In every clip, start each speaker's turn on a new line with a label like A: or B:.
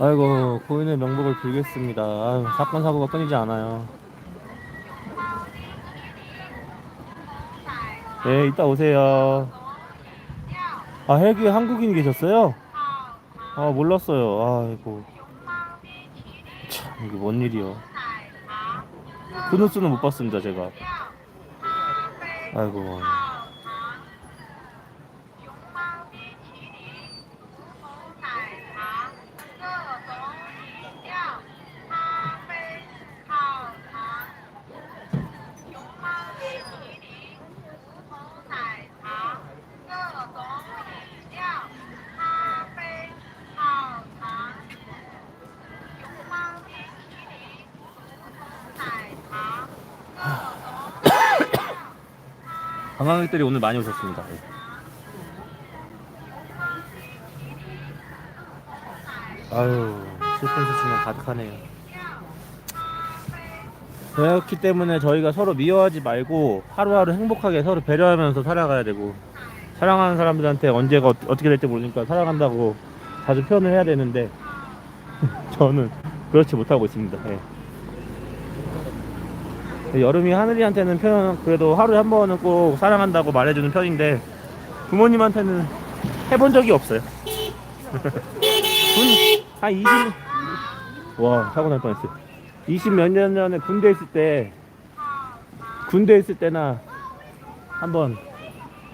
A: 아이고 고인의 명복을 빌겠습니다. 아유, 사건 사고가 끊이지 않아요. 네, 이따 오세요. 아 헬기 한국인이 계셨어요? 아 몰랐어요. 아이고 참 이게 뭔 일이요? 그 뉴스는 못 봤습니다 제가. 아이고. 관광객들이 오늘 많이 오셨습니다. 예. 아유 슬픈 소식만 가득하네요. 그렇기 때문에 저희가 서로 미워하지 말고 하루하루 행복하게 서로 배려하면서 살아가야 되고 사랑하는 사람들한테 언제가 어- 어떻게 될지 모르니까 사랑한다고 자주 표현을 해야 되는데 저는 그렇지 못하고 있습니다. 예. 여름이 하늘이한테는 표현 그래도 하루에 한 번은 꼭 사랑한다고 말해주는 편인데 부모님한테는 해본 적이 없어요. 군, 한 20, 와 사고 날 뻔했어요. 20 몇 년 전에 군대 있을 때 군대 있을 때나 한번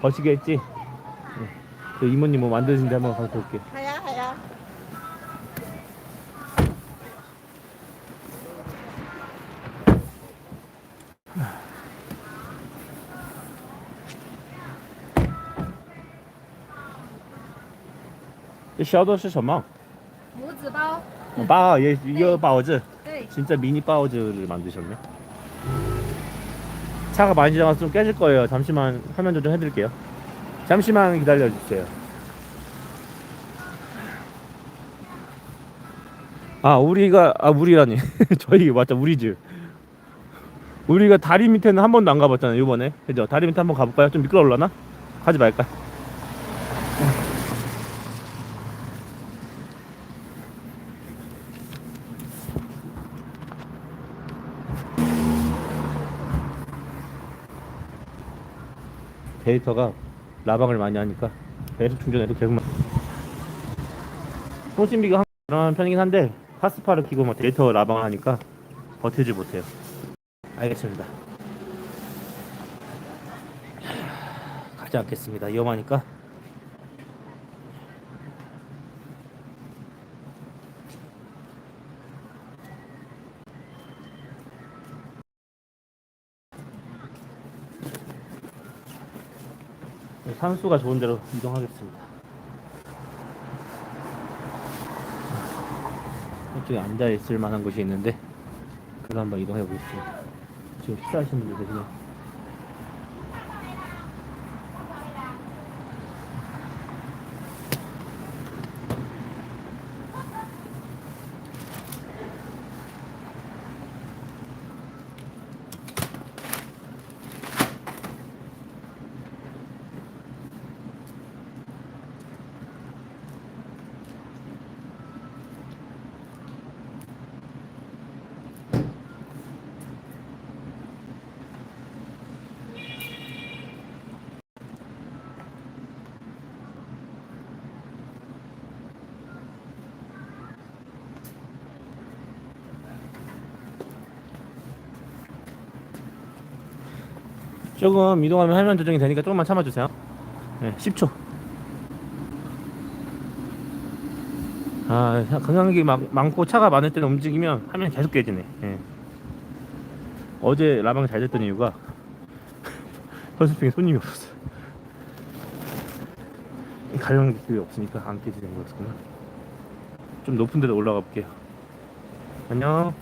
A: 거시기 했지. 네. 그 이모님 뭐 만드신지 한번 가서 볼게요.
B: 하야 하야.
A: 이小的是什么?
C: 拇指包，
A: 바, 얘, 이거 바오즈.
C: 对，
A: 진짜 미니 바오즈를 만드셨네. 차가 많이 지나가서 좀 깨질 거예요. 잠시만 화면 조정 해드릴게요. 잠시만 기다려 주세요. 아 우리가 아 우리라니 저희 맞죠 우리즈. 우리가 다리 밑에는 한 번도 안 가봤잖아요 이번에 그죠? 다리 밑에 한번 가볼까요? 좀 미끄러울라나? 가지 말까? 데이터가 라방을 많이 하니까 계속 충전해도 계속 막 통신비가 한한 편이긴 한데 파스파를 키고 막 데이터 라방을 하니까 버티지 못해요. 알겠습니다. 가지 않겠습니다. 위험하니까 산수가 좋은 데로 이동하겠습니다. 이쪽에 앉아 있을 만한 곳이 있는데 그거 한번 이동해 보겠습니다. 지금 식사하시는 분들 계시네요. 조금 이동하면 화면 조정이 되니까 조금만 참아주세요. 네, 10초. 아, 관광객이 막, 많고 차가 많을 때는 움직이면 화면이 계속 깨지네. 예. 어제 라방이 잘 됐던 이유가 선수평에 손님이 없었어요. 관광객들이 없으니까 안 깨지는 거였구나. 좀 높은 데로 올라가 볼게요. 안녕.